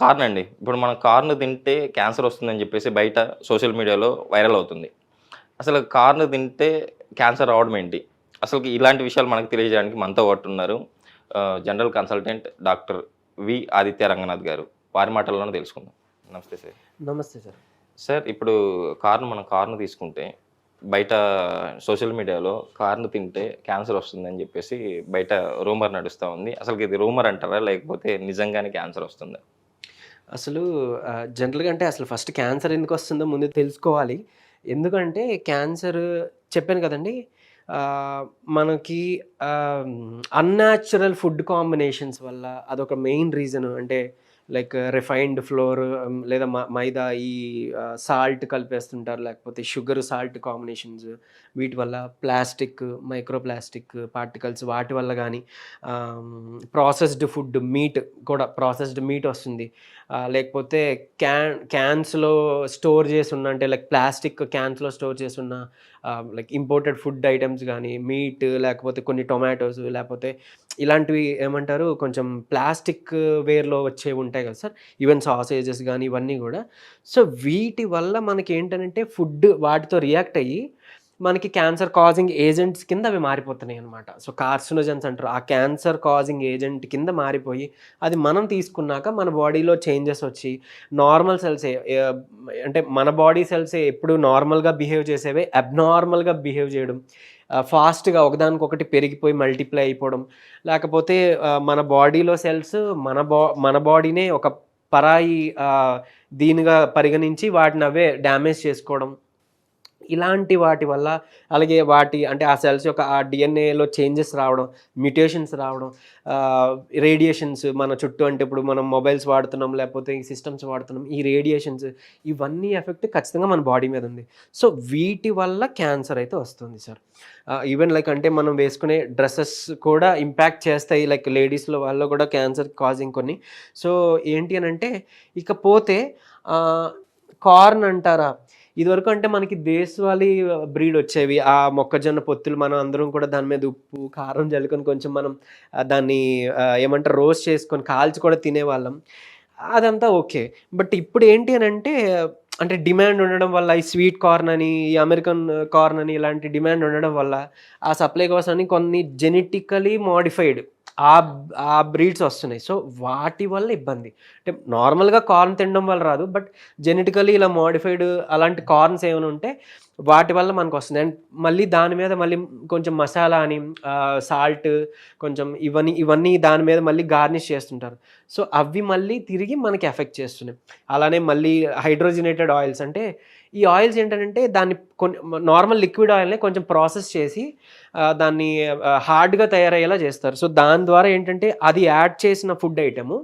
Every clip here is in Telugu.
కార్న్ అండి ఇప్పుడు మనం కార్న్ తింటే క్యాన్సర్ వస్తుందని చెప్పేసి బయట సోషల్ మీడియాలో వైరల్ అవుతుంది. అసలు కార్న్ తింటే క్యాన్సర్ రావడం ఏంటి? అసలు ఇలాంటి విషయాలు మనకు తెలియజేయడానికి మనతో పాటు ఉన్నారు general consultant doctor V Aditya Ranganath గారు. వారి మాటల్లోనే తెలుసుకుందాం. నమస్తే సార్. నమస్తే సార్. సార్ ఇప్పుడు కార్న్ మనం కార్న్ తీసుకుంటే బయట సోషల్ మీడియాలో కార్న్ తింటే క్యాన్సర్ వస్తుందని చెప్పేసి బయట రూమర్ నడుస్తూ ఉంది. అసలు ఇది రూమర్ అంటారా? లేకపోతే నిజంగానే క్యాన్సర్ వస్తుందా? అసలు జనరల్గా అంటే అసలు ఫస్ట్ క్యాన్సర్ ఎందుకు వస్తుందో ముందు తెలుసుకోవాలి. ఎందుకంటే క్యాన్సర్ చెప్పాను కదండి మనకి అన్యాచురల్ ఫుడ్ కాంబినేషన్స్ వల్ల అదొక మెయిన్ రీజన్ అంటే లైక్ రిఫైన్డ్ ఫ్లోర్ లేదా మ- మైదా ఈ సాల్ట్ కలిపేస్తుంటారు లేకపోతే షుగర్ సాల్ట్ కాంబినేషన్స్. వీటి వల్ల ప్లాస్టిక్ మైక్రో ప్లాస్టిక్ పార్టికల్స్ వాటి వల్ల కానీ ప్రాసెస్డ్ ఫుడ్ మీట్ కూడా ప్రాసెస్డ్ మీట్ వస్తుంది. లేకపోతే క్యాన్ క్యాన్స్లో స్టోర్ చేసి ఉన్న అంటే లైక్ ప్లాస్టిక్ క్యాన్స్లో స్టోర్ చేసున్న లైక్ ఇంపోర్టెడ్ ఫుడ్ ఐటమ్స్ కానీ మీట్ లేకపోతే కొన్ని టొమాటోస్ లేకపోతే ఇలాంటివి ఏమంటారు? కొంచెం ప్లాస్టిక్ వేర్లో వచ్చేవి ఉంటాయి కదా సార్? ఈవెన్ సాసేజెస్ కానీ ఇవన్నీ కూడా. సో వీటి వల్ల మనకి ఏంటంటే ఫుడ్ వాటితో రియాక్ట్ అయ్యి మనకి క్యాన్సర్ కాజింగ్ ఏజెంట్స్ కింద అవి మారిపోతున్నాయి అనమాట సో కార్సినోజన్స్ అంటారు. ఆ క్యాన్సర్ కాజింగ్ ఏజెంట్ కింద మారిపోయి అది మనం తీసుకున్నాక మన బాడీలో చేంజెస్ వచ్చి నార్మల్ సెల్స్ అంటే మన బాడీ సెల్స్ ఎప్పుడు నార్మల్గా బిహేవ్ చేసేవే అబ్నార్మల్గా బిహేవ్ చేయడం ఫాస్ట్గా ఒకదానికొకటి పెరిగిపోయి మల్టిప్లై అయిపోవడం లేకపోతే మన బాడీలో సెల్స్ మన బా మన బాడీనే ఒక పరాయి దీనిగా పరిగణించి వాటిని అవే డ్యామేజ్ చేసుకోవడం ఇలాంటి వాటి వల్ల అలాగే వాటి అంటే ఆ సెల్స్ యొక్క ఆ డిఎన్ఏలో చేంజెస్ రావడం మ్యూటేషన్స్ రావడం రేడియేషన్స్ మన చుట్టూ అంటే ఇప్పుడు మనం మొబైల్స్ వాడుతున్నాం లేకపోతే ఈ సిస్టమ్స్ వాడుతున్నాం ఈ రేడియేషన్స్ ఇవన్నీ ఎఫెక్ట్ ఖచ్చితంగా మన బాడీ మీద ఉంది. సో వీటి వల్ల క్యాన్సర్ అయితే వస్తుంది సార్. ఈవెన్ లైక్ అంటే మనం వేసుకునే డ్రెస్సెస్ కూడా ఇంపాక్ట్ చేస్తాయి లైక్ లేడీస్లో వాళ్ళు కూడా క్యాన్సర్ కాజింగ్ కొన్ని. సో ఏంటి అని అంటే ఇకపోతే కార్న్ అంటారా? ఇదివరకు అంటే మనకి దేశవాళీ బ్రీడ్ వచ్చేవి. ఆ మొక్కజొన్న పొత్తులు మనం అందరం కూడా దాని మీద ఉప్పు కారం జల్లుకొని కొంచెం మనం దాన్ని ఏమంటారు రోస్ట్ చేసుకొని కాల్చి కూడా తినేవాళ్ళం. అదంతా ఓకే. బట్ ఇప్పుడు ఏంటి అని అంటే అంటే డిమాండ్ ఉండడం వల్ల ఈ స్వీట్ కార్న్ అని ఈ అమెరికన్ కార్న్ అని ఇలాంటి డిమాండ్ ఉండడం వల్ల ఆ సప్లై కోసం కొన్ని జెనెటికలీ మోడిఫైడ్ ఆ ఆ బ్రీడ్స్ వస్తున్నాయి. సో వాటి వల్ల ఇబ్బంది. అంటే నార్మల్గా కార్న్ తినడం వల్ల రాదు. బట్ జెనెటికలీ ఇలా మోడిఫైడ్ అలాంటి కార్న్స్ ఏమైనా ఉంటే వాటి వల్ల మనకు వస్తుంది. అండ్ మళ్ళీ దాని మీద మళ్ళీ కొంచెం మసాలా అని సాల్ట్ కొంచెం ఇవన్నీ ఇవన్నీ దాని మీద మళ్ళీ గార్నిష్ చేస్తుంటారు. సో అవి మళ్ళీ తిరిగి మనకి ఎఫెక్ట్ చేస్తున్నాయి. అలానే మళ్ళీ హైడ్రోజినేటెడ్ ఆయిల్స్ అంటే ఈ ఆయిల్స్ ఏంటంటే దాన్ని కొన్ని నార్మల్ లిక్విడ్ ఆయిల్ని కొంచెం ప్రాసెస్ చేసి దాన్ని హార్డ్గా తయారయ్యేలా చేస్తారు. సో దాని ద్వారా ఏంటంటే అది యాడ్ చేసిన ఫుడ్ ఐటము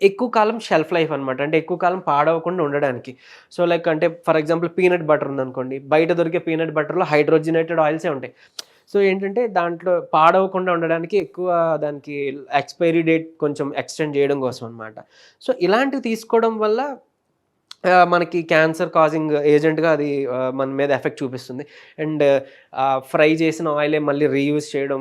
ఎక్కువ కాలం షెల్ఫ్ లైఫ్ అనమాట అంటే ఎక్కువ కాలం పాడవకుండా ఉండడానికి. సో లైక్ అంటే ఫర్ ఎగ్జాంపుల్ పీనట్ బటర్ ఉందనుకోండి బయట దొరికే పీనట్ బటర్లో హైడ్రోజినేటెడ్ ఆయిల్సే ఉంటాయి. సో ఏంటంటే దాంట్లో పాడవకుండా ఉండడానికి ఎక్కువ దానికి ఎక్స్పైరీ డేట్ కొంచెం ఎక్స్టెండ్ చేయడం కోసం అనమాట సో ఇలాంటివి తీసుకోవడం వల్ల మనకి క్యాన్సర్ కాజింగ్ ఏజెంట్గా అది మన మీద ఎఫెక్ట్ చూపిస్తుంది. అండ్ ఫ్రై చేసిన ఆయిలే మళ్ళీ రీయూజ్ చేయడం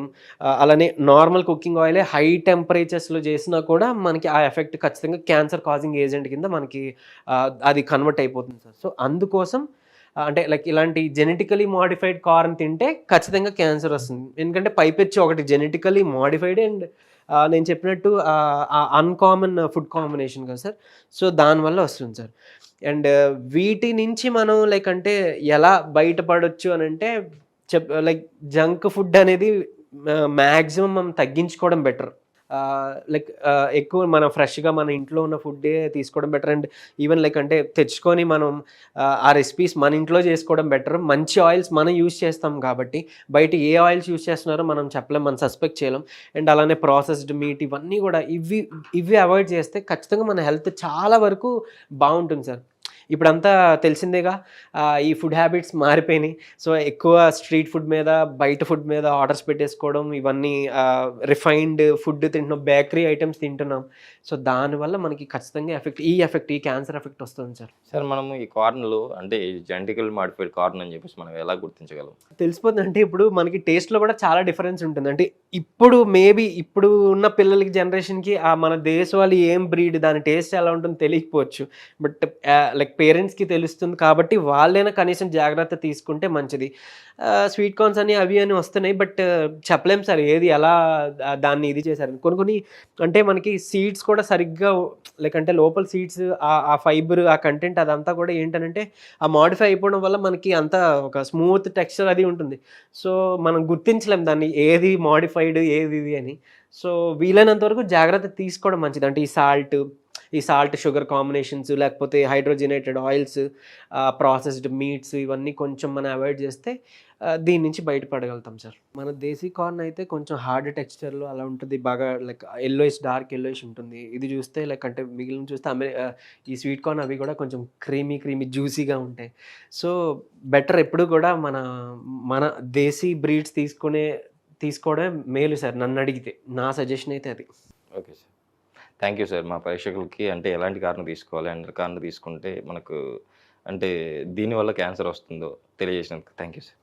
అలానే నార్మల్ కుకింగ్ ఆయిలే హై టెంపరేచర్స్లో చేసినా కూడా మనకి ఆ ఎఫెక్ట్ ఖచ్చితంగా క్యాన్సర్ కాజింగ్ ఏజెంట్ కింద మనకి అది కన్వర్ట్ అయిపోతుంది సార్. సో అందుకోసం అంటే లైక్ ఇలాంటి జెనెటికలీ మాడిఫైడ్ కార్న్ తింటే ఖచ్చితంగా క్యాన్సర్ వస్తుంది. ఎందుకంటే పైపెచ్చి ఒకటి జెనెటికలీ మాడిఫైడ్ అండ్ నేను చెప్పినట్టు అన్కామన్ ఫుడ్ కాంబినేషన్ కదా సార్. సో దానివల్ల వస్తుంది సార్. అండ్ వీటి నుంచి మనం లైక్ అంటే ఎలా బయటపడొచ్చు అని అంటే చెప్ లైక్ జంక్ ఫుడ్ అనేది మ్యాక్సిమం మనం తగ్గించుకోవడం బెటర్. లైక్ ఎక్కువ మనం ఫ్రెష్గా మన ఇంట్లో ఉన్న ఫుడ్డే తీసుకోవడం బెటర్. అండ్ ఈవెన్ లైక్ అంటే తెచ్చుకొని మనం ఆ, ఆ రెసిపీస్ మన ఇంట్లో చేసుకోవడం బెటర్. మంచి ఆయిల్స్ మనం యూస్ చేస్తాం కాబట్టి బయట ఏ ఆయిల్స్ యూస్ చేస్తున్నారో మనం చెప్పలేం మనం సస్పెక్ట్ చేయలేం. అండ్ అలానే ప్రాసెస్డ్ మీట్ ఇవన్నీ కూడా ఇవి ఇవి అవాయిడ్ చేస్తే ఖచ్చితంగా మన హెల్త్ చాలా వరకు బాగుంటుంది సార్. ఇప్పుడంతా తెలిసిందేగా ఈ ఫుడ్ హ్యాబిట్స్ మారిపోయినాయి. సో ఎక్కువ స్ట్రీట్ ఫుడ్ మీద బయట ఫుడ్ మీద ఆర్డర్స్ పెట్టేసుకోవడం ఇవన్నీ రిఫైన్డ్ ఫుడ్ తింటున్నాం బేకరీ ఐటమ్స్ తింటున్నాం. సో దానివల్ల మనకి ఖచ్చితంగా ఎఫెక్ట్ ఈ ఎఫెక్ట్ ఈ క్యాన్సర్ ఎఫెక్ట్ వస్తుంది సార్. సార్ మనము ఈ కార్న్లో అంటే జెంటికల్ మాడిఫైడ్ కార్న్ అని చెప్పేసి మనం ఎలా గుర్తించగలం? తెలిసిపోతుంది అంటే ఇప్పుడు మనకి టేస్ట్లో కూడా చాలా డిఫరెన్స్ ఉంటుంది. అంటే ఇప్పుడు మేబీ ఇప్పుడు ఉన్న పిల్లలకి జనరేషన్కి ఆ మన దేశవాళీ ఏం బ్రీడ్ దాని టేస్ట్ ఎలా ఉంటుందో తెలియకపోవచ్చు. బట్ లైక్ పేరెంట్స్కి తెలుస్తుంది కాబట్టి వాళ్ళైనా కనీసం జాగ్రత్త తీసుకుంటే మంచిది. స్వీట్ కార్న్స్ అని అవి అని వస్తున్నాయి బట్ చెప్పలేం సార్ ఏది ఎలా దాన్ని ఇది చేశారు కొన్ని కొన్ని అంటే మనకి సీడ్స్ కూడా సరిగ్గా లైక్ అంటే లోపల సీడ్స్ ఆ ఫైబర్ ఆ కంటెంట్ అదంతా కూడా ఏంటనంటే ఆ మాడిఫై అయిపోవడం వల్ల మనకి అంతా ఒక స్మూత్ టెక్స్చర్ అది ఉంటుంది. సో మనం గుర్తించలేం దాన్ని ఏది మాడిఫైడ్ ఏది ఇది అని. సో వీలైనంత వరకు జాగ్రత్త తీసుకోవడం మంచిది. అంటే ఈ సాల్ట్ ఈ సాల్ట్ షుగర్ కాంబినేషన్స్ లేకపోతే హైడ్రోజినేటెడ్ ఆయిల్స్ ప్రాసెస్డ్ మీట్స్ ఇవన్నీ కొంచెం మనం అవాయిడ్ చేస్తే దీని నుంచి బయటపడగలుగుతాం సార్. మన దేశీ కార్న్ అయితే కొంచెం హార్డ్ టెక్స్చర్లో అలా ఉంటుంది. బాగా లైక్ ఎల్లోయిష్ డార్క్ ఎల్లోయిష్ ఉంటుంది. ఇది చూస్తే లైక్ అంటే మిగిలిన చూస్తే అమె ఈ స్వీట్ కార్న్ అవి కూడా కొంచెం క్రీమీ క్రీమీ జ్యూసీగా ఉంటాయి. సో బెటర్ ఎప్పుడు కూడా మన మన దేశీ బ్రీడ్స్ తీసుకునే తీసుకోవడమే మేలు సార్ నన్ను అడిగితే. నా సజెషన్ అయితే అది. Okay sir. Thank you sir మా ప్రేక్షకులకి. అంటే ఎలాంటి కారణం తీసుకోవాలి? అంటే కారణం తీసుకుంటే మనకు అంటే దీనివల్ల క్యాన్సర్ వస్తుందో తెలియజేసినందుకు థ్యాంక్ యూ సార్.